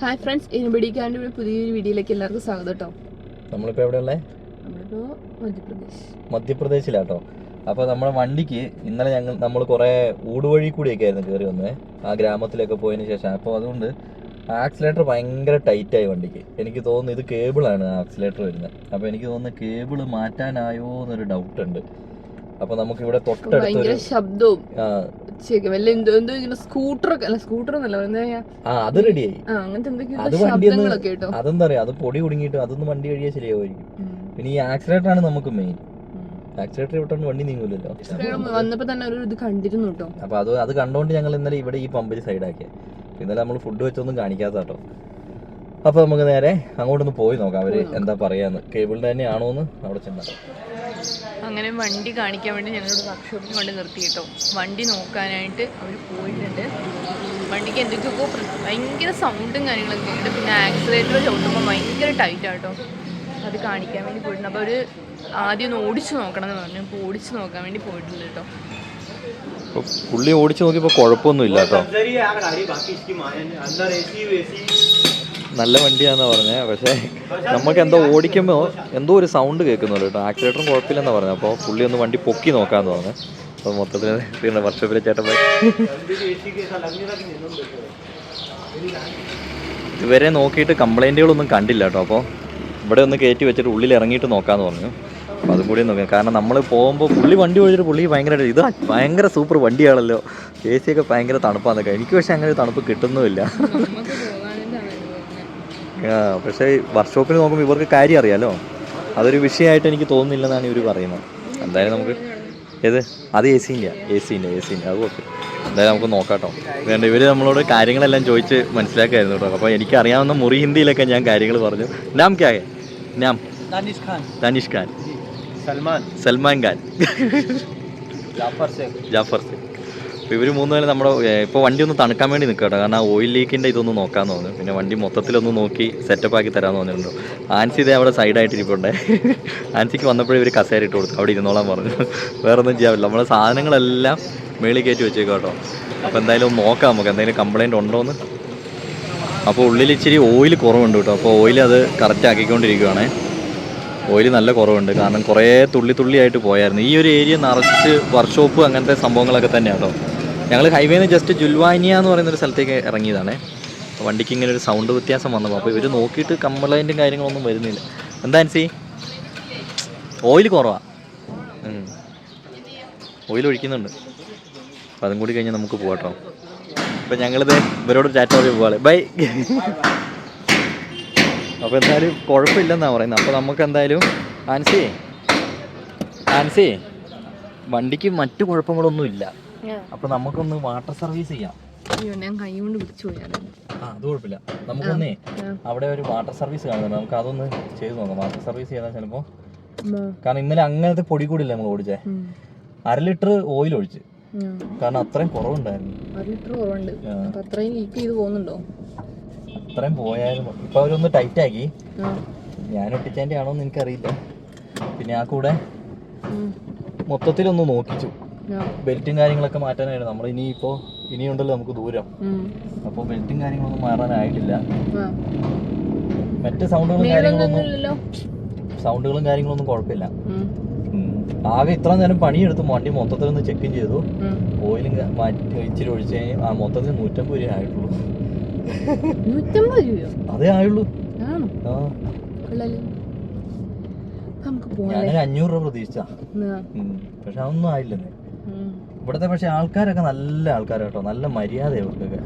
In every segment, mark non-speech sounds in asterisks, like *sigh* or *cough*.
Hi friends ഇനിബിടിക്കാന്റെ ഒരു പുതിയൊരു വീഡിയോയിലേക്ക് എല്ലാവർക്കും സ്വാഗതം കേട്ടോ. നമ്മളിപ്പോൾ എവിടെയുള്ളേ? നമ്മളിപ്പോൾ മധ്യപ്രദേശ്. മധ്യപ്രദേശിലാട്ടോ. അപ്പോൾ നമ്മുടെ വണ്ടിക്ക് ഇന്നലെ ഞങ്ങൾ നമ്മൾ കുറേ ഊടുവഴി കൂടിയൊക്കെ ആയിരുന്നു കയറി വന്നത് ആ ഗ്രാമത്തിലൊക്കെ പോയതിന് ശേഷം. അപ്പോൾ അതുകൊണ്ട് ആക്സിലേറ്റർ ഭയങ്കര ടൈറ്റായി വണ്ടിക്ക്. എനിക്ക് തോന്നുന്നു ഇത് കേബിളാണ് ആക്സിലേറ്റർ വരുന്നത്. അപ്പോൾ എനിക്ക് തോന്നുന്നു കേബിൾ മാറ്റാനായോ എന്നൊരു ഡൗട്ട് ഉണ്ട്. അപ്പോൾ നമുക്ക് ഇവിടെ തൊട്ടടുത്തൊരു ഭയങ്കര ശബ്ദവും പറയാ? അത് റെഡിയായി അത് വണ്ടി അതെന്താ പറയുക അത് പൊടി കുടുങ്ങിട്ട് അതൊന്നും വണ്ടി കഴിയാ ശരിയാവുമായിരിക്കും. പിന്നെ ഈ ആക്സിഡന്റ് ആണ് നമുക്ക് മെയിൻ ആക്സിഡന്റ് വിട്ടോണ്ട് വണ്ടി നീങ്ങൂലല്ലോ അപ്പൊ വന്നപ്പോ തന്നെ ഒരു ഇത് കണ്ടിരുന്നു കേട്ടോ. അപ്പോൾ അത് അത് കണ്ടോണ്ട് ഞങ്ങൾ ഇന്നലെ ഇവിടെ ഈ പമ്പിൽ സൈഡാക്കിയ ഇന്നലെ നമ്മൾ ഫുഡ് വെച്ചൊന്നും കാണിക്കാത്ത കേട്ടോ. അപ്പോൾ നമുക്ക് നേരെ അങ്ങോട്ടൊന്ന് പോയി നോക്കാം. അവർ എന്താ പറയാന്ന്. കേബിളിന്റെ തന്നെയാണോന്ന് അവിടെ ചെന്നാൽ അങ്ങനെ വണ്ടി കാണിക്കാൻ വേണ്ടി ഞങ്ങളോട് വർക്ക്ഷോപ്പിൽ കൊണ്ട് നിർത്തി കേട്ടോ. വണ്ടി നോക്കാനായിട്ട് അവർ പോയിട്ടുണ്ട്. വണ്ടിക്ക് എന്തൊക്കെയൊക്കെ ഭയങ്കര സൗണ്ടും കാര്യങ്ങളൊക്കെ ഉണ്ട്. പിന്നെ ആക്സിലേറ്റർ ചവിട്ടുമ്പോൾ ഭയങ്കര ടൈറ്റാട്ടോ അത് കാണിക്കാൻ വേണ്ടി പോയിട്ടുണ്ട്. അപ്പോൾ അവർ ആദ്യം ഒന്ന് ഓടിച്ചു നോക്കണം എന്ന് പറഞ്ഞു. അപ്പോൾ ഓടിച്ചു നോക്കാൻ വേണ്ടി പോയിട്ടുണ്ട് കേട്ടോ. പുള്ളി ഓടിച്ചു നോക്കിയപ്പോൾ കുഴപ്പമൊന്നുമില്ല കേട്ടോ. നല്ല വണ്ടിയാണെന്നാണ് പറഞ്ഞത് പക്ഷേ നമുക്ക് എന്തോ ഓടിക്കുമ്പോൾ എന്തോ ഒരു സൗണ്ട് കേൾക്കുന്നുള്ളൂ കേട്ടോ. ആക്സിലേറ്ററും കുഴപ്പമില്ലെന്നാ പറഞ്ഞത് അപ്പോൾ പുള്ളി ഒന്ന് വണ്ടി പൊക്കി നോക്കാന്ന് പറഞ്ഞു. അപ്പോൾ മൊത്തത്തിൽ പിന്നെ വർഷപ്പിലെ ചേട്ടൻ ഇവരെ നോക്കിയിട്ട് കംപ്ലൈന്റുകളൊന്നും കണ്ടില്ല കേട്ടോ. അപ്പോൾ ഇവിടെ ഒന്ന് കയറ്റി വെച്ചിട്ട് ഉള്ളിൽ ഇറങ്ങിയിട്ട് നോക്കാമെന്ന് പറഞ്ഞു. അപ്പോൾ അതും കൂടി നോക്കാം. കാരണം നമ്മൾ പോകുമ്പോൾ പുള്ളി വണ്ടി ഒഴിച്ചിട്ട് പുള്ളി ഭയങ്കരമായിട്ട് ഇത് ഭയങ്കര സൂപ്പർ വണ്ടിയാണല്ലോ. എ സി ഒക്കെ ഭയങ്കര തണുപ്പാന്നൊക്കെ എനിക്ക് പക്ഷേ അങ്ങനെ തണുപ്പ് കിട്ടുന്നുമില്ല. പക്ഷേ വർക്ക്ഷോപ്പിൽ നോക്കുമ്പോൾ ഇവർക്ക് കാര്യം അറിയാമല്ലോ അതൊരു വിഷയമായിട്ട് എനിക്ക് തോന്നുന്നില്ലെന്നാണ് ഇവർ പറയുന്നത്. എന്തായാലും നമുക്ക് ഏത്? അത് എ ഇല്ല എ സിന്റെ എ സിന്റെ അത് ഓക്കെ. എന്തായാലും നമുക്ക് നോക്കാട്ടോ. വേണ്ട ഇവർ നമ്മളോട് കാര്യങ്ങളെല്ലാം ചോദിച്ച് മനസ്സിലാക്കായിരുന്നു കേട്ടോ. അപ്പോൾ എനിക്കറിയാവുന്ന മുറി ഹിന്ദിയിലൊക്കെ ഞാൻ കാര്യങ്ങൾ പറഞ്ഞു. നാം ക്യാ നാം. ദാനിഷ് ഖാൻ. സൽമാൻ. സൽമാൻ ഖാൻ. ജാഫർ സേഖ് ജാഫർ സേഖ് ഇവർ പേര് നമ്മുടെ ഇപ്പോൾ വണ്ടി ഒന്ന് തണുക്കാൻ വേണ്ടി നിൽക്കുക കേട്ടോ. കാരണം ഓയിൽ ലീക്കിന്റെ ഇതൊന്ന് നോക്കാൻ തോന്നുന്നു. പിന്നെ വണ്ടി മൊത്തത്തിലൊന്ന് നോക്കി സെറ്റപ്പ് ആക്കി തരാമെന്ന് പറഞ്ഞിട്ടുണ്ട് ആൻസി ഇതേ അവിടെ സൈഡായിട്ട് ഇരിപ്പുണ്ടേ. ആൻസിക്ക് വന്നപ്പോഴേ ഇവർ കസേര ഇട്ട് കൊടുത്തു. അവിടെ ഇരുന്നോളാൻ പറഞ്ഞു. വേറെ ഒന്നും ചെയ്യാവില്ല നമ്മുടെ സാധനങ്ങളെല്ലാം മേളിൽ കയറ്റി വെച്ചേക്കും കേട്ടോ. അപ്പോൾ എന്തായാലും ഒന്ന് നോക്കാം നമുക്ക്. എന്തെങ്കിലും കംപ്ലൈന്റ് ഉണ്ടോ എന്ന് അപ്പോൾ ഉള്ളിൽ ഇച്ചിരി ഓയിൽ കുറവുണ്ട് കേട്ടോ. അപ്പോൾ ഓയിൽ അത് കറക്റ്റ് ആക്കിക്കൊണ്ടിരിക്കുകയാണേ ഓയിൽ നല്ല കുറവുണ്ട്. കാരണം കുറേ തുള്ളി തുള്ളിയായിട്ട് പോയായിരുന്നു. ഈ ഒരു ഏരിയ നിറച്ച് വർക്ക്ഷോപ്പ് അങ്ങനത്തെ സംഭവങ്ങളൊക്കെ തന്നെയാണ് കേട്ടോ. ഞങ്ങൾ ഹൈവേന്ന് ജസ്റ്റ് ജുൽവാനിയ എന്ന് പറയുന്ന ഒരു സ്ഥലത്തേക്ക് ഇറങ്ങിയതാണ്. വണ്ടിക്ക് ഇങ്ങനെ ഒരു സൗണ്ട് വ്യത്യാസം വന്നപ്പോൾ അപ്പോൾ ഇവർ നോക്കിയിട്ട് കംപ്ലൈന്റും കാര്യങ്ങളൊന്നും വരുന്നില്ല. എന്താ സി ഓയിൽ കുറവാ. ഓയിൽ ഒഴിക്കുന്നുണ്ട്. അപ്പോൾ അതും കൂടി കഴിഞ്ഞാൽ നമുക്ക് പോകട്ടോ അപ്പോൾ ഞങ്ങളിത് ഇവരോട് ചാറ്റ് പറഞ്ഞ് പോവാളെ ബൈ അപ്പോൾ എന്തായാലും കുഴപ്പമില്ലെന്നാണ് പറയുന്നത്. അപ്പോൾ നമുക്ക് എന്തായാലും ആൻസി ആൻസി വണ്ടിക്ക് മറ്റു കുഴപ്പങ്ങളൊന്നും അപ്പോൾ നമുക്കൊന്ന് വാട്ടർ സർവീസ് ചെയ്യാം. ഞാൻ കൈ കൊണ്ട് പിടിച്ചു ആ അത് കുഴപ്പമില്ല. നമുക്കൊന്നേ അവിടെ ഒരു വാട്ടർ സർവീസ് കാണുന്നുണ്ട് നമുക്ക് അതൊന്ന് ചെയ്ത് നോക്കാം. വാട്ടർ സർവീസ് ചെയ്താൽ ചിലപ്പോ? കാരണം ഇന്നലെ അങ്ങനത്തെ പൊടി കൂടില്ല നമ്മൾ ഓടിച്ചേ. അര ലിറ്റർ ഓയിൽ ഒഴിച്ച്. കാരണം അത്രയും കുറവുണ്ടായിരുന്നു. അര ലിറ്റർ കുറവുണ്ട്. അത്രയും ലീക്ക് ചെയ്ത് പോകുന്നുണ്ടോ? അത്രയും പോയായിരുന്നു. ഇപ്പൊ അവരൊന്ന് ടൈറ്റ് ആക്കി. ഞാൻ ഒട്ടിച്ചതിന്റെ ആണോന്ന് എനിക്കറിയില്ല. പിന്നെ ആ കൂടെ. മൊത്തത്തിലൊന്ന് നോക്കിച്ചു. ബെൽറ്റും കാര്യങ്ങളൊക്കെ മാറ്റാനായിട്ട് നമ്മൾ ഇനിയിപ്പോ ഇനിയുണ്ടല്ലോ നമുക്ക് ദൂരം. അപ്പൊ ബെൽറ്റും കാര്യങ്ങളൊന്നും മാറാനായിട്ടില്ല. മറ്റു സൗണ്ടുകളും കാര്യങ്ങളൊന്നും സൗണ്ടുകളും കാര്യങ്ങളൊന്നും കുഴപ്പമില്ല. ആകെ ഇത്ര നേരം പണിയെടുത്തു വണ്ടി മൊത്തത്തിൽ ഒന്ന് ചെക്കും ചെയ്തു. ഓയിലും മാറ്റി ഇച്ചിരി ഒഴിച്ചു കഴിഞ്ഞാൽ ആ മൊത്തത്തിൽ നൂറ്റമ്പത് രൂപ ആയിട്ടുള്ളൂ. അതേ ആയുള്ളൂ. ഞാനൊരു അഞ്ഞൂറ് രൂപ പ്രതീക്ഷിച്ച. പക്ഷെ അതൊന്നും ആയില്ലെന്നേ. ഉം. ഇവിടുത്തെ പക്ഷെ ആൾക്കാരൊക്കെ നല്ല ആൾക്കാർ കേട്ടോ നല്ല മര്യാദ ഇവർക്കൊക്കെ.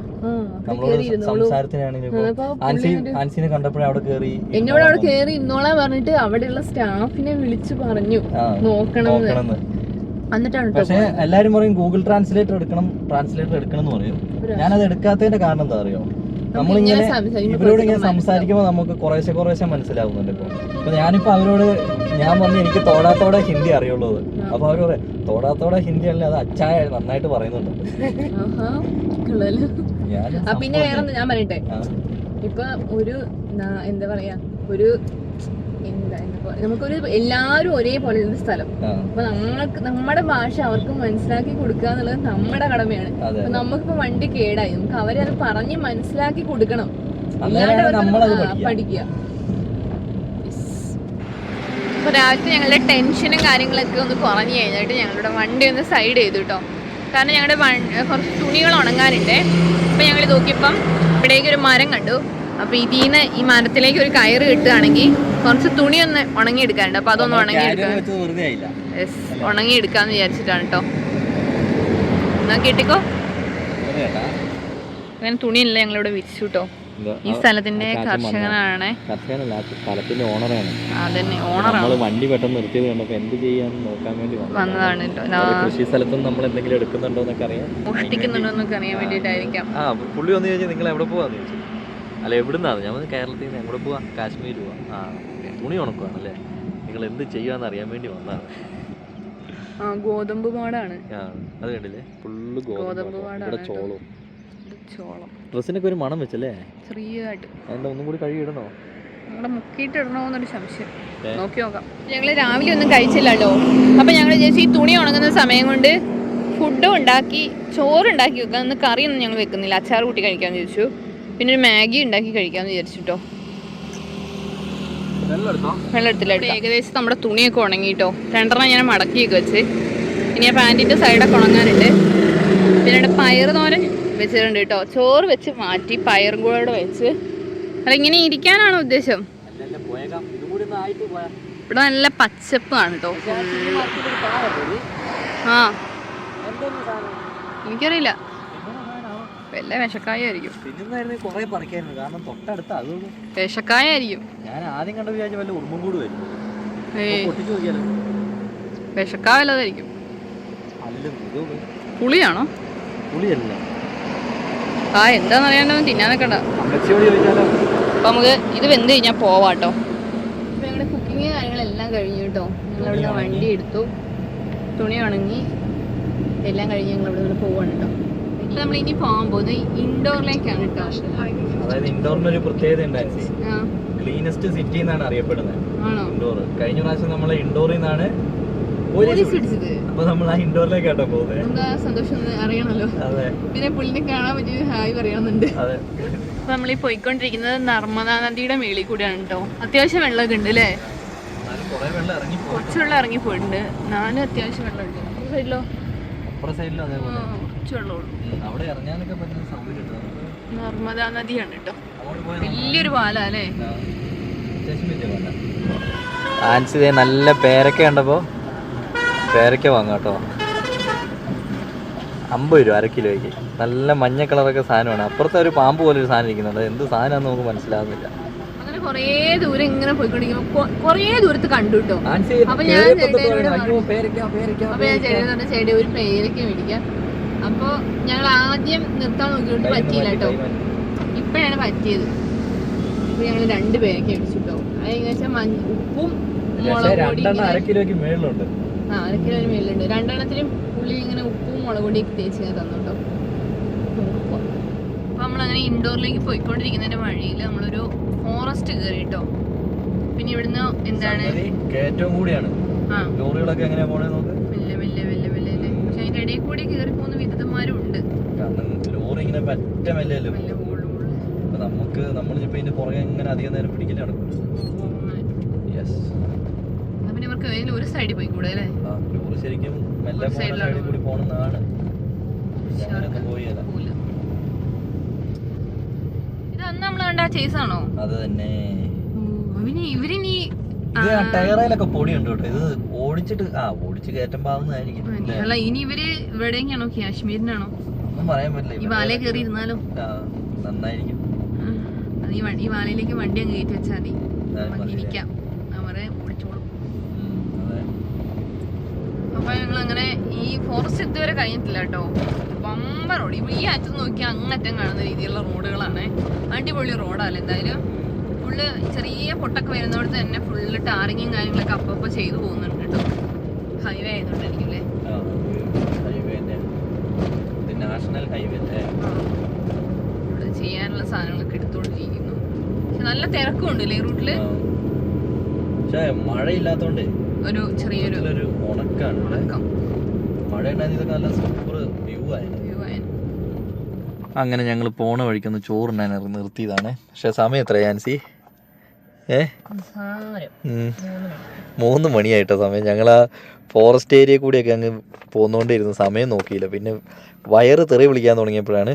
നമ്മളോട്. സംസാരത്തിനാണെങ്കിലും ആൻസി ആൻസിനെ കണ്ടപ്പോഴേ അവിടെ കയറി എന്നോട് അവിടെ കേറി ഇരുന്നോളാൻ പറഞ്ഞിട്ട് അവിടെയുള്ള സ്റ്റാഫിനെ വിളിച്ചു പറഞ്ഞു. നോക്കണം പക്ഷേ എല്ലാരും പറയും ഗൂഗിൾ ട്രാൻസ്ലേറ്റർ എടുക്കണം ട്രാൻസ്ലേറ്റർ എടുക്കണം എന്ന് പറയും. ഞാനത് എടുക്കാത്തതിന്റെ കാരണം എന്താ അറിയോ? നമ്മളിങ്ങനെ ഇവരോട് ഇങ്ങനെ സംസാരിക്കുമ്പോൾ നമുക്ക് കുറേശ്ശെ കുറേശ്ശെ മനസ്സിലാവുന്നുണ്ട് ഇപ്പൊ. അപ്പൊ ഞാനിപ്പോ അവരോട് ഞാൻ പറഞ്ഞു എനിക്ക് തോടാത്തോടെ ഹിന്ദി അറിയുള്ളത് അപ്പൊ അവർ പറയാം തോടാത്തോടെ ഹിന്ദി അല്ല? അത് അച്ചായ നന്നായിട്ട് പറയുന്നുണ്ട്. പിന്നെ വേറെ ഞാൻ പറയട്ടെ? ഇപ്പൊ ഒരു എന്താ പറയാ ഒരു നമുക്കൊരു എല്ലാരും ഒരേപോലെ ഉള്ള സ്ഥലം. അപ്പൊ നമ്മൾക്ക് നമ്മുടെ ഭാഷ അവർക്ക് മനസ്സിലാക്കി കൊടുക്കുക എന്നുള്ളത് നമ്മുടെ കടമയാണ്. അപ്പൊ നമുക്കിപ്പോ വണ്ടി കേടായി. നമുക്ക് അവരെ അത് പറഞ്ഞ് മനസ്സിലാക്കി കൊടുക്കണം. നമ്മളത് പഠിക്കുക. അപ്പോൾ രാവിലത്തെ ഞങ്ങളുടെ ടെൻഷനും കാര്യങ്ങളൊക്കെ ഒന്ന് കുറഞ്ഞു കഴിഞ്ഞിട്ട് ഞങ്ങളുടെ വണ്ടി ഒന്ന് സൈഡ് ചെയ്തു കേട്ടോ. കാരണം ഞങ്ങളുടെ കുറച്ച് തുണികൾ ഉണങ്ങാനുണ്ട്. അപ്പോൾ ഞങ്ങൾ നോക്കിയപ്പം ഇവിടേക്ക് ഒരു മരം കണ്ടു. അപ്പോൾ ഇതിൽ നിന്ന് ഈ മരത്തിലേക്ക് ഒരു കയറ് കിട്ടുകയാണെങ്കിൽ കുറച്ച് തുണി ഒന്ന് ഉണങ്ങി എടുക്കാനുണ്ട് അപ്പോൾ അതൊന്ന് ഉണങ്ങി ആയില്ല. യെസ് ഉണങ്ങിയെടുക്കാമെന്ന് വിചാരിച്ചിട്ടാണ് കേട്ടോ എന്നാ കേട്ടിക്കോ. അങ്ങനെ തുണിയല്ല ഞങ്ങളിവിടെ വിരിച്ചു കേട്ടോ ഈ സ്ഥലത്തിന്റെ? കർഷകനാണ്. അതന്നെ ഓണറാണ്. വണ്ടി പെട്ടെന്ന് നിർത്തിയത് കണ്ടപ്പോ എന്ത് ചെയ്യാന്ന് നോക്കാൻ വേണ്ടി വന്നതാണ്. കൃഷി സ്ഥലത്തും നമ്മൾ എന്തെങ്കിലും എടുക്കുന്നുണ്ടോ എന്നൊക്കെ അറിയാം. മോഷ്ടിക്കുന്നുണ്ടോ എന്നൊക്കെ അറിയാൻ വേണ്ടിയിട്ടായിരിക്കാം. ആ പുള്ളി വന്നു കഴിഞ്ഞാൽ നിങ്ങൾ എവിടെ പോവാന്ന് ചോദിച്ചു. അല്ല എവിടുന്നാണ്? ഞാൻ കേരളത്തിൽ നിന്ന് എവിടെ പോവാ? കാശ്മീർ പോവാ. ആ ഓക്കേ. തുണി ഉണക്കുവാണല്ലേ? നിങ്ങൾ എന്ത് ചെയ്യുവാന്ന് അറിയാൻ വേണ്ടി വന്നതാണ്. ആ ഗോതമ്പ് പാടാണ്. ആ അത് കണ്ടില്ലേ? ഫുള്ള് ഗോതമ്പ് ഇവിടെ ചോളവും ഇത് ചോളം. ഡ്രസ്സിനൊക്കെ ഒരു മണം വെച്ചല്ലേ? ചെറിയതായിട്ട്. എന്താ ഒന്നും കൂടി കഴുകിയിടണോ? ഇടണോ മുക്കിയിട്ട് ഇടണമെന്നൊരു സംശയം നോക്കി നോക്കാം. ഞങ്ങൾ രാവിലെ ഒന്നും കഴിച്ചില്ലല്ലോ അപ്പം ഞങ്ങൾ വിചാരിച്ചു ഈ തുണി ഉണങ്ങുന്ന സമയം കൊണ്ട് ഫുഡും ഉണ്ടാക്കി ചോറുണ്ടാക്കി വെക്കാം. ഒന്ന് കറിയൊന്നും ഞങ്ങൾ വെക്കുന്നില്ല. അച്ചാർ കൂട്ടി കഴിക്കാൻ ചോദിച്ചു പിന്നെ ഒരു മാഗി ഉണ്ടാക്കി കഴിക്കാമെന്ന് വിചാരിച്ചിട്ടോ. വെള്ളം എടുത്തില്ല എടുക്കാം. ഏകദേശം നമ്മുടെ തുണിയൊക്കെ ഉണങ്ങിട്ടോ. രണ്ടെണ്ണം ഞാൻ മടക്കിയൊക്കെ വെച്ച്. ഇനി ആ പാന്റിന്റെ സൈഡൊക്കെ ഉണങ്ങാനുണ്ട്. പിന്നെ ഇവിടെ പയർ തോരൻ വെച്ചിട്ടുണ്ട് കേട്ടോ. ചോറ് വെച്ച് മാറ്റി പയറും കൂടെ വെച്ച്. അല്ല ഇങ്ങനെ ഇരിക്കാനാണ് ഉദ്ദേശം? ഇവിടെ നല്ല പച്ചപ്പ് പച്ചപ്പാണ് കേട്ടോ. ആ എനിക്കറിയില്ല. വല്ല വിഷക്കായ ആയിരിക്കും. പിന്നായിരുന്നു കുറെ പറിക്കായിരുന്നു. കാരണം തൊട്ടടുത്ത്. അതുകൊണ്ട് ഞാൻ ആദ്യം കണ്ട വിചാരിച്ച വല്ല ഉറുമ്പും കൂട് വരും. ഏയ് പൊട്ടിച്ചു നോക്കിയാലോ? വിഷക്കായ വല്ലതായിരിക്കും. അല്ല ഇത് പുളിയാണോ? പുളിയല്ല. ആ എന്താന്ന് തിന്നാൻ നിൽക്കണ്ട അപ്പൊ നമുക്ക് ഇത് വെന്ത് കഴിഞ്ഞാൽ പോവാട്ടോ. ഇപ്പൊ ഞങ്ങളുടെ കുക്കിങ് കാര്യങ്ങളെല്ലാം കഴിഞ്ഞു കേട്ടോ ഞങ്ങൾ അവിടെ വണ്ടി എടുത്തു. തുണി ഉണങ്ങി. എല്ലാം കഴിഞ്ഞ് ഞങ്ങൾ ഇവിടെ നിന്ന് പോവാണ് കേട്ടോ നമ്മൾ ഇനി പോകാൻ പോകുന്നത് ഇൻഡോറിലേക്കാണ് കേട്ടോ അതായത് ഇൻഡോറിന് ഒരു പ്രത്യേകത ഉണ്ടായിരുന്നു. ക്ലീനസ്റ്റ് സിറ്റി എന്നാണ് അറിയപ്പെടുന്നത്. ആണോ? ഇൻഡോർ കഴിഞ്ഞ പ്രാവശ്യം നമ്മൾ ഇൻഡോറിൽ നിന്നാണ് പോലീസ് പിടിച്ചത്. അപ്പൊ നമ്മൾ ആ ഇൻഡോറിലേക്കാട്ടോ പോകുന്നത് എന്താ സന്തോഷം അറിയണല്ലോ അതെ. പിന്നെ പുള്ളിനെ കാണാൻ പറ്റിയ ഹായ് പറയണമെന്നുണ്ട് അതെ. അപ്പൊ നമ്മൾ ഈ പോയിക്കൊണ്ടിരിക്കുന്നത് നർമ്മദ നദിയുടെ മേളിൽ കൂടെയാണ് കേട്ടോ അത്യാവശ്യം വെള്ളമൊക്കെ ഉണ്ട് അല്ലേ കുറച്ച് വെള്ളം ഇറങ്ങി പോയിട്ടുണ്ട്. നാലും അത്യാവശ്യം വെള്ളമുണ്ട്. ഈ സൈഡിലോ അപ്പുറ സൈഡിലും അതേപോലെ. കുറച്ച് വെള്ളമുള്ളൂ. നർമ്മദാ നദിയാണ് കേട്ടോ. വലിയൊരു പാലാ. അല്ലേ ആൻസിതേ നല്ല പേരക്ക ഉണ്ടപ്പോ പേരക്ക വാങ്ങാം കേട്ടോ. അമ്പത് രൂപ അര കിലോയ്ക്ക്. നല്ല മഞ്ഞ കളറൊക്കെ സാധനമാണ്. അപ്പുറത്തെ ഒരു പാമ്പ് പോലെ ഒരു സാധനം ഇരിക്കുന്നുണ്ട്. എന്ത് സാധനമാണെന്ന് നമുക്ക് മനസ്സിലാകുന്നില്ല അങ്ങനെ കുറേ ദൂരം ഇങ്ങനെ കുറേ ദൂരത്ത് കണ്ടു കേട്ടോ. അപ്പൊ ഞാൻ ചേട്ടനോട് പറഞ്ഞു. അപ്പൊ ഞാൻ ചേട്ടൻ ഒരു പേരൊക്കെ മേടിക്കാം. അപ്പൊ ഞങ്ങൾ ആദ്യം നിർത്താൻ നോക്കിയിട്ട് പറ്റിയില്ല കേട്ടോ. ഇപ്പോഴാണ് പറ്റിയത്. ഇപ്പൊ ഞങ്ങൾ രണ്ട് പേരൊക്കെ അടിച്ചിട്ടോ അത് ഏകദേശം ഉപ്പും മുളക് അര കിലോയ്ക്ക് മേളിലുണ്ട്. ആ അര കിലോന് മേളിലുണ്ട്. രണ്ടെണ്ണത്തിലും പുള്ളി ഇങ്ങനെ ഉപ്പും മുളക് പൊടിയൊക്കെ തേച്ച് ഞാൻ തന്നു കേട്ടോ അപ്പൊ നമ്മളങ്ങനെ ഇൻഡോറിലേക്ക് പോയിക്കൊണ്ടിരിക്കുന്നതിന്റെ വഴിയിൽ നമ്മളൊരു ഫോറസ്റ്റ് കയറി കേട്ടോ. പിന്നെ ഇവിടുന്ന് എന്താണ്? ഏറ്റവും കൂടിയാണ്. ആ. ലോറികളൊക്കെ എങ്ങനെയാ പോണേ നോക്ക് മെല്ലെ മെല്ലെ മെല്ലെ മെല്ലെ അല്ലേ ഇടയിൽ കൂടി കയറി പോകുന്ന വിധമാരും ഉണ്ട് കാരണം ലോറി ഇങ്ങനെ പറ്റ മെല്ലല്ലോ അപ്പൊ നമുക്ക് നമ്മൾ ഇപ്പൊ ഇതിന്റെ പുറകെ ഇങ്ങനെ അധികം നേരം പിടിക്കില്ല യെസ് അപ്പോൾ പിന്നെ അവർക്ക് ഏതെങ്കിലും ഒരു സൈഡിൽ പോയി കൂടെ അല്ലേ? ലോറി ശരിക്കും മെല്ലെ സൈഡിൽ കൂടി പോണെന്നാണ്. ഇത് അന്ന് നമ്മൾ കണ്ട ചേസ് ആണോ? അത് തന്നെ. ഇവരിനി ഇത് ആ ടയറയിലൊക്കെ കേട്ടോ. ഇത് ഓടിച്ചിട്ട് ആ ഓടിച്ച് കയറ്റം പാവുന്നതായിരിക്കും അല്ലേ? ഇനി ഇവർ കാശ്മീരിനാണോ? ഒന്നും പറയാൻ പറ്റില്ല ഈ വാലേ കയറി ഇരുന്നാലോ നന്നായിരിക്കും. ഈ വാലയിലേക്ക് വണ്ടി അങ്ങ് കയറ്റി വെച്ചാൽ മതി. ആ, നമുക്ക് മതിയല്ലേ? ഇരിക്കാം അവരെ ഓടിച്ചോളും. അതെ. അപ്പൊ ഞങ്ങൾ അങ്ങനെ ഈ ഫോറസ്റ്റ് ഇതുവരെ കഴിഞ്ഞിട്ടില്ല കേട്ടോ. വമ്പ റോഡ് ഇപ്പൊ ഈ അറ്റം നോക്കിയാൽ അങ്ങറ്റം കാണുന്ന രീതിയിലുള്ള റോഡുകളാണ്. അടിപൊളി റോഡാണ് എന്തായാലും. ഫുള്ള് ചെറിയ പൊട്ടൊക്കെ വരുന്നവിടെ തന്നെ ഫുള്ള് ടാറിങ്ങും കാര്യങ്ങളൊക്കെ അപ്പൊ ചെയ്തു പോകുന്നുണ്ട്. കേട്ടോ. ഹൈവേ ആയതുകൊണ്ടായിരിക്കും അല്ലേ? ഹൈവേ നാഷണൽ അല്ലേ ഇവിടെ ചെയ്യാനുള്ള സാധനങ്ങളൊക്കെ എടുത്തോണ്ടിരിക്കുന്നു. പക്ഷെ നല്ല തിരക്കുണ്ട് അല്ലേ റൂട്ടിൽ? പക്ഷേ മഴയില്ലാത്തോണ്ട് ഒരു ചെറിയൊരു ഒരു ഉണക്കാണ്. ഉണക്കം. മഴ ഇതൊക്കെ നല്ല സൂപ്പർ വ്യൂ ആയിരുന്നു. വ്യൂ ആയേനെ. അങ്ങനെ ഞങ്ങൾ പോണ വഴിക്കൊന്ന് ചോറുണ്ടാൻ നിർത്തിയതാണ്. പക്ഷെ സമയം എത്രയാൻസി ഏ? മൂന്ന് മണിയായിട്ടോ സമയം. ഞങ്ങൾ ആ ഫോറസ്റ്റ് ഏരിയ കൂടിയൊക്കെ അങ്ങ് പോന്നുകൊണ്ടിരുന്നു സമയം നോക്കിയില്ല. പിന്നെ വയറ് തെറി വിളിക്കാൻ തുടങ്ങിയപ്പോഴാണ്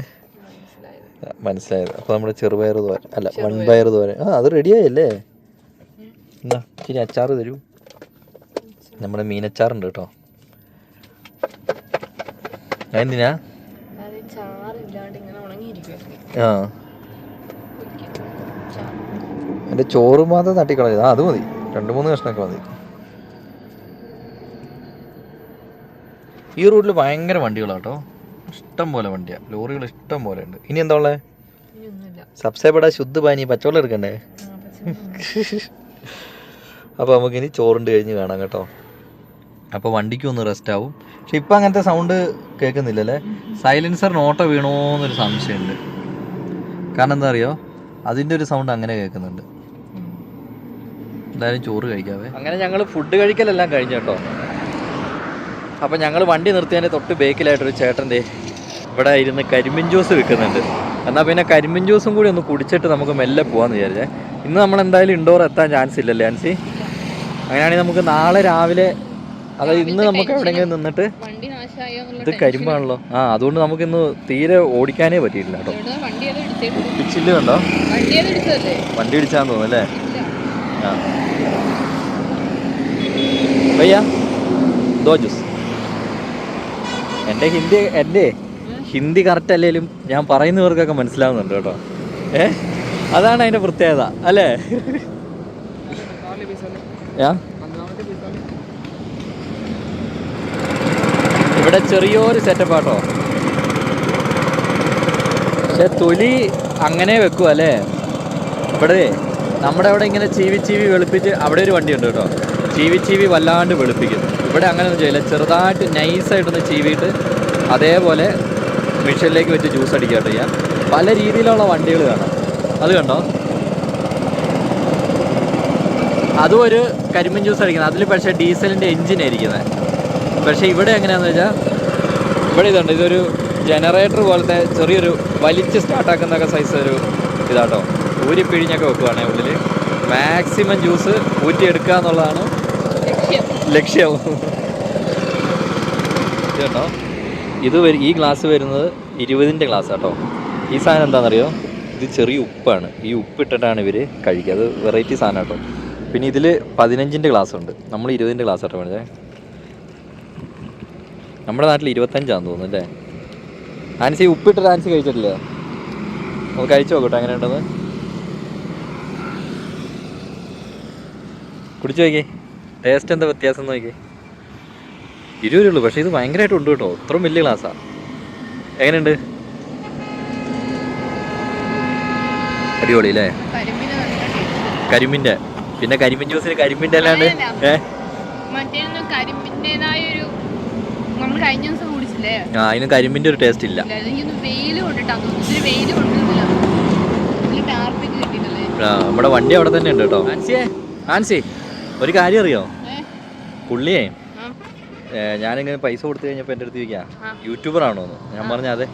മനസ്സിലായത്. അപ്പോൾ നമ്മുടെ ചെറുപയർ തോരൻ അല്ല വൺപയർ തോരൻ ആ അത് റെഡിയായല്ലേ എന്നാ ഇച്ചിരി അച്ചാർ തരൂ. നമ്മുടെ മീനച്ചാറുണ്ട് കേട്ടോ. എന്തിനാ ആ. എന്റെ ചോറ് മാത്രം തട്ടിക്കളയത് ആ അത് മതി. രണ്ട് മൂന്ന് കഷ്ണമൊക്കെ മതി. ഈ റൂട്ടിൽ ഭയങ്കര വണ്ടികളാണ് കേട്ടോ. ഇഷ്ടം പോലെ വണ്ടിയാണ് ലോറികൾ ഇഷ്ടം പോലെ ഉണ്ട്. ഇനി എന്താ ഉള്ളത് ഇനിയൊന്നുമില്ല. ശുദ്ധ പാനി പച്ചവെള്ളം എടുക്കണ്ടേ? അപ്പോൾ നമുക്കിനി ചോറുണ്ട് കഴിഞ്ഞ് കാണാം കേട്ടോ. അപ്പോൾ വണ്ടിക്ക് ഒന്ന് റെസ്റ്റ് ആവും. പക്ഷെ ഇപ്പം അങ്ങനത്തെ സൗണ്ട് കേൾക്കുന്നില്ലല്ലേ? സൈലൻസറിന് ഓട്ടോ വീണോന്നൊരു സംശയമുണ്ട്. കാരണം എന്താ അറിയോ? അതിന്റെ ഒരു സൗണ്ട് അങ്ങനെ കേൾക്കുന്നുണ്ട്. എന്തായാലും ചോറ് കഴിക്കാവേ. അങ്ങനെ ഞങ്ങൾ ഫുഡ് കഴിക്കലെല്ലാം കഴിഞ്ഞു കേട്ടോ. അപ്പം ഞങ്ങൾ വണ്ടി നിർത്തിയതിന്റെ തൊട്ട് ബേക്കിലായിട്ടൊരു ചേട്ടന്റെ ഇവിടെ ഇരുന്ന് കരിമ്പിൻ ജ്യൂസ് വിൽക്കുന്നുണ്ട്. എന്നാൽ പിന്നെ കരിമ്പിൻ ജ്യൂസും കൂടി ഒന്ന് കുടിച്ചിട്ട് നമുക്ക് മെല്ലെ പോകാമെന്ന് വിചാരിച്ചേ. ഇന്ന് നമ്മൾ എന്തായാലും ഇൻഡോർ എത്താൻ ചാൻസ് ഇല്ലല്ലേ ആൻസി അങ്ങനെയാണെങ്കിൽ നമുക്ക് നാളെ രാവിലെ അതായത് ഇന്ന് നമുക്ക് എവിടെയെങ്കിലും നിന്നിട്ട് ഇത് കരിമ്പാണല്ലോ ആ അതുകൊണ്ട് നമുക്ക് ഇന്ന് തീരെ ഓടിക്കാനേ പറ്റിയിട്ടില്ല കേട്ടോ. പിച്ചിൽ കണ്ടോ? വണ്ടി ഇടിച്ചാന്ന് തോന്നുന്നു അല്ലേ? ഭയ്യ ദോ എന്റെ ഹിന്ദി എന്റെ ഹിന്ദി കറക്റ്റ് അല്ലെങ്കിലും ഞാൻ പറയുന്നവർക്കൊക്കെ മനസ്സിലാവുന്നുണ്ട് കേട്ടോ. ഏ? അതാണ് അതിന്റെ പ്രത്യേകത അല്ലേ? ഇവിടെ ചെറിയൊരു സെറ്റപ്പ് ആട്ടോ. പക്ഷെ തൊലി അങ്ങനെ വെക്കും അല്ലേ ഇവിടെ നമ്മുടെ അവിടെ ഇങ്ങനെ ചീവി ചീവി വെളുപ്പിച്ച് അവിടെ ഒരു വണ്ടിയുണ്ട് കേട്ടോ. ചീവി ചീവി വല്ലാണ്ട് വെളുപ്പിക്കും. ഇവിടെ അങ്ങനെ ഒന്നും ചെയ്യില്ല. ചെറുതായിട്ട് നൈസായിട്ടൊന്ന് ചീവിയിട്ട് അതേപോലെ മിഷനിലേക്ക് വെച്ച് ജ്യൂസ് അടിക്കുക കേട്ടോ ചെയ്യാം. പല രീതിയിലുള്ള വണ്ടികൾ കാണാം. അത് കണ്ടോ? അതും ഒരു കരിമീൻ ജ്യൂസ് അടിക്കുന്നത്. അതിൽ പക്ഷേ ഡീസലിന്റെ എഞ്ചിനായിരിക്കുന്നത് പക്ഷേ ഇവിടെ എങ്ങനെയാണെന്ന് വെച്ചാൽ ഇവിടെ ഇതുണ്ട്. ഇതൊരു ജനറേറ്റർ പോലത്തെ ചെറിയൊരു വലിച്ച് സ്റ്റാർട്ടാക്കുന്നൊക്കെ സൈസ് ഒരു ഇതാട്ടോ. ഊരി പിഴിഞ്ഞൊക്കെ വെക്കുവാണേ ഉള്ളിൽ മാക്സിമം ജ്യൂസ് ഊറ്റിയെടുക്കുക എന്നുള്ളതാണ് ലക്ഷ്യം. കേട്ടോ ഇത് ഈ ഗ്ലാസ് വരുന്നത് ഇരുപതിന്റെ ഗ്ലാസ് കേട്ടോ ഈ സാധനം എന്താണെന്നറിയോ? ഇത് ചെറിയ ഉപ്പാണ്. ഈ ഉപ്പിട്ടിട്ടാണ് ഇവർ കഴിക്കുക. അത് വെറൈറ്റി സാധനം കേട്ടോ പിന്നെ ഇതിൽ പതിനഞ്ചിന്റെ ഗ്ലാസ് ഉണ്ട്. നമ്മൾ ഇരുപതിന്റെ ഗ്ലാസ് കേട്ടോ വേണ്ടേ നമ്മുടെ നാട്ടിൽ ഇരുപത്തഞ്ചാന്ന് തോന്നുന്നു അല്ലേ? ആൻസി ഉപ്പിട്ടിട്ട് ആൻസി കഴിച്ചിട്ടില്ല? ഒന്ന് കഴിച്ചു നോക്കട്ടെ എങ്ങനെ ഉണ്ടെന്ന് കുടിച്ചു നോക്കിയേ ടേസ്റ്റ് എന്താ വ്യത്യാസം എന്ന് നോക്കിയേ ഇരുപത് ഉള്ളൂ. പക്ഷേ ഇത് ഭയങ്കരമായിട്ട് ഉണ്ട് കേട്ടോ. ഇത്രയും വലിയ ഗ്ലാസ്സാണ് എങ്ങനെയുണ്ട്? അടിപൊളി അല്ലേ. കരിമ്പിന്റെ പിന്നെ കരിമ്പിൻ ജ്യൂസിന് കരിമ്പിന്റെ അല്ലാണ്ട്? ആ അതിന് കരിമ്പിന്റെ ഒരു ടേസ്റ്റ് ഇല്ല. നമ്മുടെ വണ്ടി അവിടെ തന്നെ ഉണ്ട് കേട്ടോ. ആൻസിയേ ആൻസി. ഒരു കാര്യം അറിയോ? പുള്ളിയെ ഞാനിങ്ങനെ പൈസ കൊടുത്തു കഴിഞ്ഞപ്പോൾ എന്റെ അടുത്ത് ചോദിക്കാം യൂട്യൂബർ ആണോ എന്ന് ഞാൻ പറഞ്ഞ അതെ.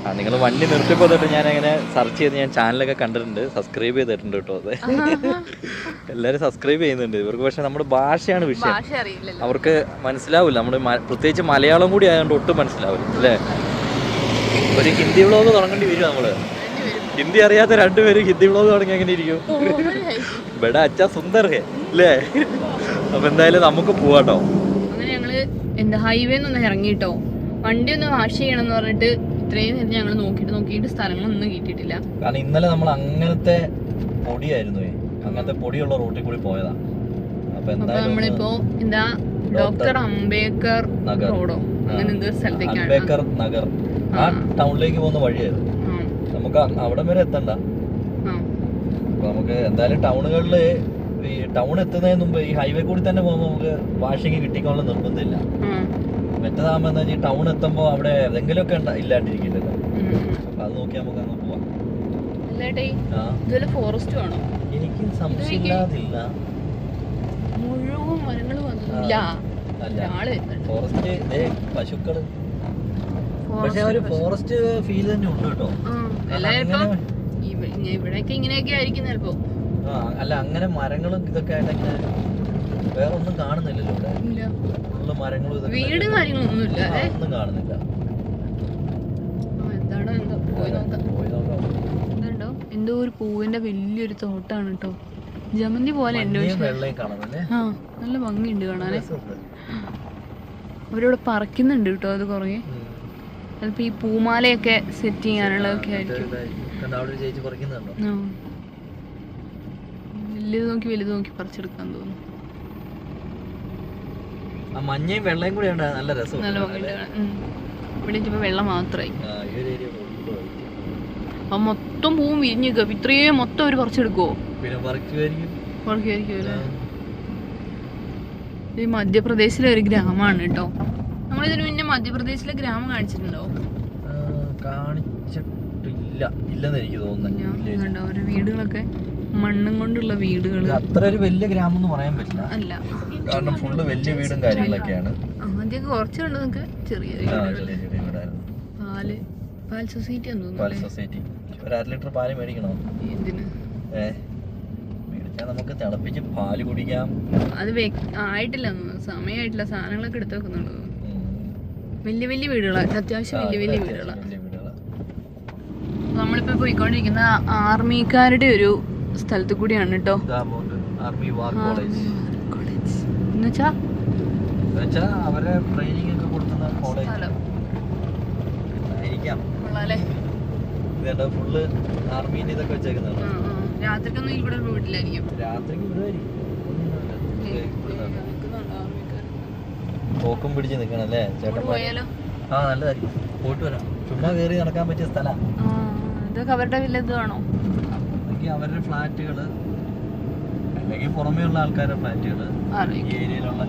ആ നിങ്ങൾ വണ്ടി നിർത്തിയപ്പോൾ തൊട്ട് ഞാൻ അങ്ങനെ സെർച്ച് ചെയ്ത് ഞാൻ ചാനലൊക്കെ കണ്ടിട്ടുണ്ട് സബ്സ്ക്രൈബ് ചെയ്തിട്ടുണ്ട് കേട്ടോ അത്. എല്ലാവരും സബ്സ്ക്രൈബ് ചെയ്യുന്നുണ്ട്. ഇവർക്ക് പക്ഷെ നമ്മുടെ ഭാഷയാണ് വിഷയം. അവർക്ക് മനസ്സിലാവില്ല നമ്മുടെ പ്രത്യേകിച്ച് മലയാളം കൂടി ആയതുകൊണ്ട് ഒട്ടും മനസ്സിലാവില്ല അല്ലേ? ഒരു ഹിന്ദി വ്ളോഗ് തുടങ്ങേണ്ടി വരും നമ്മൾ. ഹിന്ദി അറിയാത്ത രണ്ടുപേരും ഹിന്ദി വ്ളോഗ് തുടങ്ങി എങ്ങനെ ഇരിക്കും? ബെടാ അച്ഛ സുന്ദർ ഹേ അല്ലേ അപ്പൊ എന്തായാലും നമുക്ക് പോവാട്ടോ. അങ്ങനെ ഞങ്ങൾ എന്താ ഹൈവേ ഒന്ന് ഇറങ്ങിട്ടോ. വണ്ടി ഒന്ന് വാഷ് ചെയ്യണം എന്ന് പറഞ്ഞിട്ട് ഇത്രയും നേരം ഞങ്ങൾ നോക്കിയിട്ട് നോക്കിയിട്ട് സ്ഥലങ്ങളൊന്നും കിട്ടിയിട്ടില്ല. കാരണം ഇന്നലെ നമ്മൾ അങ്ങനത്തെ പൊടിയായിരുന്നു അങ്ങനത്തെ പൊടിയുള്ള റൂട്ടിൽ കൂടി പോയതാ. അപ്പൊ നമ്മളിപ്പോ എന്താ ഡോക്ടർ അംബേദ്കർ നഗർ. റോഡോ അങ്ങനെ എന്തോ സ്ഥലത്തേക്കാണ്. അംബേദ്കർ നഗർ. ആ. ടൗണിലേക്ക് പോകുന്ന വഴിയായിരുന്നു. നമുക്ക് അവിടം വരെ എത്തണ്ട. അപ്പൊ നമുക്ക് എന്തായാലും ടൗണുകളിൽ ഈ ടൗൺ എത്തുന്നതിന് മുമ്പ് ഈ ഹൈവേ കൂടി തന്നെ പോകുമ്പോൾ നമുക്ക് വാഷിംഗ് കിട്ടിക്കൊള്ള നിർബന്ധമില്ല. മറ്റേതാകുമ്പോൾ എന്താ വെച്ചാൽ ടൗൺ എത്തുമ്പോൾ അവിടെ എന്തെങ്കിലുമൊക്കെ ഒക്കെ ഇല്ലാണ്ടിരിക്കില്ലല്ലോ. അപ്പൊ അത് നോക്കി നമുക്ക് അങ്ങ് പോവാം. എനിക്ക് സംശയമില്ലാതില്ല. മുഴുവൻ മരങ്ങൾ വന്നില്ല ഫോറസ്റ്റ് പശുക്കൾ. പക്ഷെ ഒരു ഫോറസ്റ്റ് ഫീൽ തന്നെ ഉണ്ട് കേട്ടോ. ഇവിടെയൊക്കെ ഇങ്ങനെയൊക്കെ ആയിരിക്കും ചിലപ്പോ. അല്ല അങ്ങനെ മരങ്ങളും ഇതൊക്കെ ആയിട്ട് വേറെ ഒന്നും കാണുന്നില്ലല്ലോ ഇവിടെ. ഫുള്ള് മരങ്ങളും വീടും കാര്യങ്ങളൊന്നും ഇല്ല ഒന്നും കാണുന്നില്ല. എന്താണോ എന്തോ പോയി നോക്കാം. പോയി നോക്കാം. ഇതുണ്ടോ? എന്തോ ഒരു പൂവിന്റെ വലിയൊരു തോട്ടാണ് കേട്ടോ ജമന്തി പോലെ ഉണ്ട് ആ നല്ല ഭംഗിയുണ്ട് കാണാൻ രസമുണ്ട്. അവരിവിടെ പറിക്കുന്നുണ്ട് കേട്ടോ അത് കുറേ. അതിപ്പോ ഈ പൂമാലയൊക്കെ സെറ്റ് ചെയ്യാനുള്ളതൊക്കെ ആയിരിക്കും. അവിടെ ഒരു ചേച്ചി പറിക്കുന്നുണ്ടോ? ആ. വലുത് നോക്കി വലുത് നോക്കി പറിച്ചെടുക്കാൻ തോന്നുന്നു. ആ മഞ്ഞയും വെള്ളയും കൂടി നല്ല രസം നല്ല. ഇവിടെ ഇപ്പൊ വെള്ളം മാത്രമായി. ആ മൊത്തം പൂവും വിരിഞ്ഞു നിൽക്കുക ഇത്രയും മൊത്തം അവർ പറിച്ചെടുക്കുവോ? പിന്നെ പറിക്കുമായിരിക്കും ഈ മധ്യപ്രദേശിലെ ഒരു ഗ്രാമമാണ് കേട്ടോ. നമ്മളിതിന് മുന്നേ മധ്യപ്രദേശിലെ ഗ്രാമം കാണിച്ചിട്ടുണ്ടോ ആ, കാണിച്ചിട്ടില്ല ഇല്ലെന്ന് എനിക്ക് തോന്നുന്നു. ഇല്ല, ഇല്ല. ഒരു വീടുകളൊക്കെ മണ്ണും കൊണ്ടുള്ള വീടുകൾ അത്ര ഒരു വലിയ ഗ്രാമം എന്ന് പറയാൻ പറ്റില്ല. അല്ല. കാരണം ഫുള്ള് വലിയ വീടും കാര്യങ്ങളൊക്കെയാണ്. ആദ്യമൊക്കെ കുറച്ച് കണ്ടു ചെറിയ വീടായിരുന്നു. പാൽ പാൽ സൊസൈറ്റി പാൽ? സൊസൈറ്റി. ഒരു അര ലിറ്റർ പാൽ മേടിക്കണോ? എന്തിന്? ഏ മേടിച്ചാൽ നമുക്ക് തിളപ്പിച്ച് പാൽ കുടിക്കാം. അത് ആയിട്ടില്ല. സമയമായിട്ടില്ല സാധനങ്ങളൊക്കെ എടുത്തു വെക്കുന്നുള്ളൂ വലിയ വലിയ വീടുകളാണ് അത്യാവശ്യം വലിയ വലിയ വീടുകളാണ് നമ്മളിപ്പോ പോയിക്കൊണ്ടിരിക്കുന്ന ആർമിക്കാരുടെ ഒരു സ്ഥലത്ത് കൂടിയാണ് കേട്ടോ ആർമി വാർ കോളേജ്. എന്നുവെച്ചാ? അവരെ ട്രെയിനിങ് ഒക്കെ കൊടുക്കുന്ന കോളേജ്. ആയിരിക്കാം. ഫുള്ള് ആർമീന്റെ ഇതൊക്കെ. രാത്രിക്കൊന്നും ഇവിടെ വീട്ടിലായിരിക്കും രാത്രിക്ക്? തോക്കും പിടിച്ച് നിൽക്കണം അല്ലേ അങ്ങോട്ട് പോയാലോ? ആ നല്ലതായിരിക്കും. പോയിട്ട് വരാം. ചുമ്മാ കയറി നടക്കാൻ പറ്റിയ സ്ഥലമാണ് ഇതൊക്കെ അവരുടെ വല്ലതുമാണോ അവരുടെ ഫ്ലാറ്റുകൾ അല്ലെങ്കിൽ പുറമേ ഉള്ള ആൾക്കാരുടെ ഫ്ലാറ്റുകൾ ഈ ഏരിയയിലുള്ള.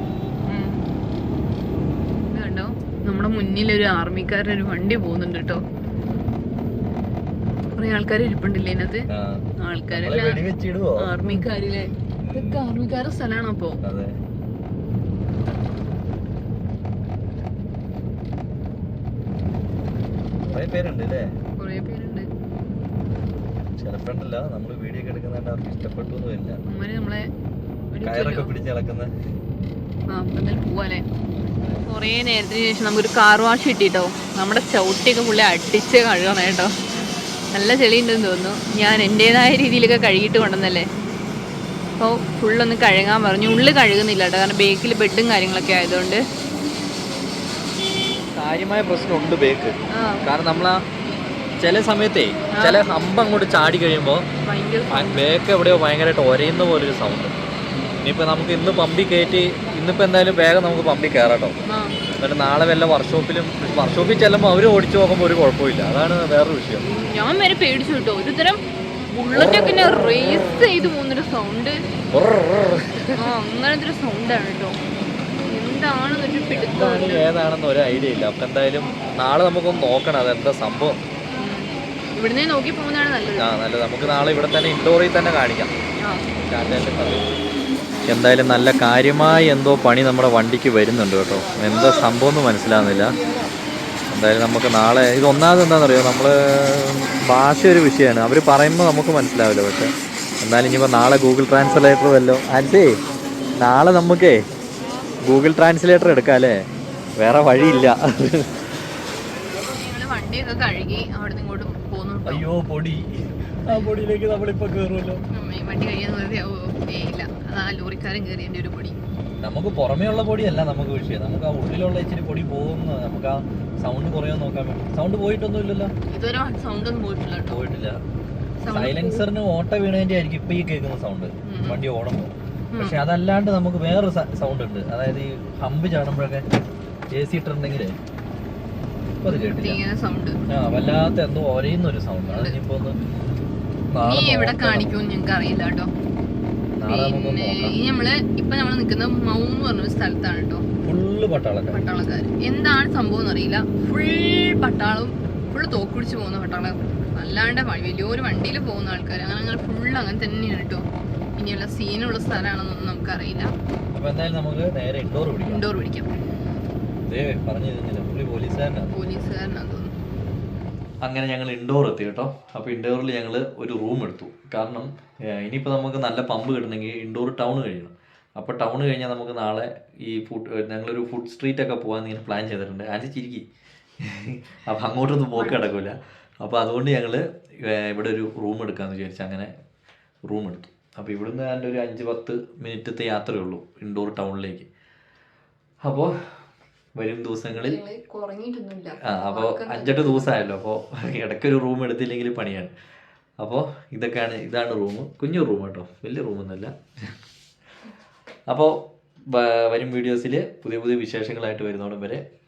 കണ്ടോ? നമ്മുടെ മുന്നിൽ ഒരു ആർമിക്കാരുടെ ഒരു വണ്ടി പോകുന്നുണ്ട് കേട്ടോ. കുറെ ആൾക്കാർ ഇരിപ്പുണ്ടില്ലേ നമ്മളെ ആൾക്കാരെല്ലാം വെടിവെച്ചിടുവോ? ആർമിക്കാരിലെ ഇതൊക്കെ ആർമിക്കാരുടെ സ്ഥലമാണ് അപ്പോ? പേരുണ്ട് അല്ലേ ചിലപ്പോണ്ടല്ല. നമ്മൾ വീഡിയോ ഒക്കെ എടുക്കുന്നതായിട്ട് അവർക്ക് ഇഷ്ടപ്പെട്ടു എന്ന് വരില്ല. നമ്മളെ കയറൊക്കെ. പിടിച്ച് പോവാല്ലേ? കുറേ നേരത്തിന് ശേഷം നമുക്കൊരു കാർ വാഷ് കിട്ടിട്ടോ. നമ്മുടെ ചവിട്ടിയൊക്കെ പുള്ളി അടിച്ച് കഴുകണം കേട്ടോ. നല്ല ചെളി ഉണ്ടെന്ന് തോന്നുന്നു. ഞാൻ എന്റെതായ രീതിയിലൊക്കെ കഴുകിയിട്ട് കൊണ്ടുവന്നല്ലേ. അപ്പോൾ ഫുള്ളൊന്ന് കഴുകാൻ പറഞ്ഞു. ഉള്ളിൽ കഴുകുന്നില്ല കേട്ടോ. കാരണം ബേക്കിൽ ബെഡും കാര്യങ്ങളൊക്കെ ആയതുകൊണ്ട്. കാര്യമായ പ്രശ്നമുണ്ട് ബേക്ക് കാരണം നമ്മളാ ചില സമയത്തെ ചില ഹമ്പ് അങ്ങോട്ട് ചാടി കഴിയുമ്പോൾ ബേക്ക് എവിടെയോ ഭയങ്കരമായിട്ട് ഒരയുന്ന പോലെ ഒരു സൗണ്ട് ഇനിയിപ്പോൾ നമുക്ക് ഇന്ന് പമ്പി കയറ്റി ഇന്നിപ്പോ എന്തായാലും വേഗം നമുക്ക് പമ്പി കയറാട്ടോ എന്നിട്ട് നാളെ വല്ല വർക്ക്ഷോപ്പിലും വർക്ക്ഷോപ്പിൽ ചെല്ലുമ്പോൾ അവർ ഓടിച്ചു നോക്കുമ്പോൾ ഒരു കുഴപ്പമില്ല അതാണ് വേറൊരു വിഷയം. ഞാൻ വരെ പേടിച്ചു കേട്ടോ. ഒരു തരം ബുള്ളറ്റ് ഒക്കെ റേസ് ചെയ്ത് പോകുന്നൊരു സൗണ്ട് ആ അങ്ങനത്തെ ഒരു സൗണ്ടാണ് കേട്ടോ ഏതാണെന്ന് ഒരു ഐഡിയ ഇല്ല. അപ്പൊ എന്തായാലും നാളെ നമുക്കൊന്ന് നോക്കണം അതെന്താ സംഭവം. ഇവിടുന്ന് നോക്കി പോകുന്നതാണ് നല്ലത്. ആ നല്ലത്. നമുക്ക് നാളെ ഇവിടെ തന്നെ ഇൻഡോറിൽ തന്നെ കാണിക്കാം. എന്തായാലും നല്ല കാര്യമായി എന്തോ പണി നമ്മുടെ വണ്ടിക്ക് വരുന്നുണ്ട് കേട്ടോ. എന്താ സംഭവം എന്ന് മനസ്സിലാവുന്നില്ല. എന്തായാലും നമുക്ക് നാളെ ഇത് ഒന്നാമത് എന്താണെന്നറിയോ? നമ്മൾ ഭാഷ ഒരു വിഷയമാണ്. അവർ പറയുമ്പോൾ നമുക്ക് മനസ്സിലാവില്ല. പക്ഷെ എന്നാലും ഇനിയിപ്പോൾ നാളെ ഗൂഗിൾ ട്രാൻസ്ലേറ്റർ വല്ലോ. ആൻസേ നാളെ നമുക്കേ ഗൂഗിൾ ട്രാൻസ്ലേറ്റർ എടുക്കാം അല്ലേ? വേറെ വഴിയില്ല. വണ്ടിയൊക്കെ കഴുകി അവിടെ ഇങ്ങോട്ട്. അയ്യോ പൊടി. ആ പൊടിയിലേക്ക് നമ്മളിപ്പോ കേറുമല്ലോ. വണ്ടി കഴിയാൻ ആ ലോറിക്കാരൻ കയറിയതിന്റെ ഒരു പൊടി. നമുക്ക് പുറമേ ഉള്ള പൊടിയല്ല നമുക്ക് വിഷയം. നമുക്ക് ആ ഉള്ളിലുള്ള ഇച്ചിരി പൊടി പോകുന്ന നമുക്ക് ആ സൗണ്ട് കുറയോ നോക്കാൻ വേണ്ടി. സൗണ്ട് പോയിട്ടൊന്നും ഇല്ലല്ലോ. ഇതുവരെ സൗണ്ട് ഒന്നും പോയിട്ടില്ല പോയിട്ടില്ല. സൈലൻസറിന് ഓട്ട വീണതിന്റെ ആയിരിക്കും ഇപ്പൊ ഈ കേൾക്കുന്ന സൗണ്ട് വണ്ടി ഓടുമ്പോൾ. പക്ഷെ അതല്ലാണ്ട് നമുക്ക് വേറൊരു സൗണ്ട് ഉണ്ട്. അതായത് ഈ ഹമ്പ് ചാടുമ്പോഴൊക്കെ എ സി ഇട്ടിട്ടുണ്ടെങ്കിലേ അത് കേട്ടില്ല ആ വല്ലാത്ത എന്തോ ഒരയുന്ന ഒരു സൗണ്ട് അത് ഇനിയിപ്പോ ഒന്ന് എവിടെ കാണിക്കും ഞങ്ങൾക്ക് അറിയില്ല കേട്ടോ. പിന്നെ നോക്കാം. നമ്മൾ ഇപ്പൊ നമ്മൾ നിക്കുന്ന മൗ എന്ന് പറഞ്ഞൊരു സ്ഥലത്താണ് കേട്ടോ. ഫുള്ള് പട്ടാളക്കാർ പട്ടാളക്കാർ എന്താണ് സംഭവം എന്നറിയില്ല ഫുൾ പട്ടാളവും ഫുൾ പിടിച്ച് പോകുന്ന പട്ടാള. അല്ലാണ്ട് വലിയൊരു വണ്ടിയിൽ പോകുന്ന ആൾക്കാർ അങ്ങനെ അങ്ങനെ ഫുൾ അങ്ങനെ തന്നെയാണ് കേട്ടോ. ഇനിയുള്ള സീനുള്ള സ്ഥലമാണെന്നൊന്നും നമുക്കറിയില്ല. അപ്പൊ എന്തായാലും നമുക്ക് നേരെ ഇൻഡോർ പിടിക്കാം. ഇൻഡോർ പിടിക്കാം. അങ്ങനെ ഞങ്ങൾ ഇൻഡോർ എത്തി കേട്ടോ. അപ്പോൾ ഇൻഡോറിൽ ഞങ്ങൾ ഒരു റൂം എടുത്തു. കാരണം ഇനിയിപ്പോൾ നമുക്ക് നല്ല പമ്പ് കിട്ടണമെങ്കിൽ ഇൻഡോർ ടൗൺ കഴിയണം. അപ്പോൾ ടൗൺ കഴിഞ്ഞാൽ നമുക്ക് നാളെ ഈ ഫുഡ് ഞങ്ങളൊരു ഫുഡ് സ്ട്രീറ്റ് ഒക്കെ പോകാൻ ഇങ്ങനെ പ്ലാൻ ചെയ്തിട്ടുണ്ട്. ആന്റി ചിരിക്കി. *laughs* അപ്പോൾ അങ്ങോട്ടൊന്നും പോക്ക് കിടക്കില്ല അപ്പോൾ അതുകൊണ്ട് ഞങ്ങൾ ഇവിടെ ഒരു റൂം എടുക്കാമെന്ന് വിചാരിച്ചു അങ്ങനെ റൂം എടുത്തു. അപ്പോൾ ഇവിടുന്ന് എന്റെ ഒരു അഞ്ച് പത്ത് മിനിറ്റത്തെ യാത്രയേ ഉള്ളൂ ഇൻഡോർ ടൗണിലേക്ക് അപ്പോൾ വരും ദിവസങ്ങളിൽ. ആ അപ്പോൾ അഞ്ചെട്ട് ദിവസമായല്ലോ. അപ്പോൾ ഇടയ്ക്കൊരു റൂം എടുത്തില്ലെങ്കിൽ പണിയാണ്. അപ്പോൾ ഇതൊക്കെയാണ് ഇതാണ് റൂം. കുഞ്ഞു റൂം കേട്ടോ. വലിയ റൂമൊന്നുമല്ല. അപ്പോൾ വരും വീഡിയോസിൽ പുതിയ പുതിയ വിശേഷങ്ങളായിട്ട് വരുന്നോടും വരെ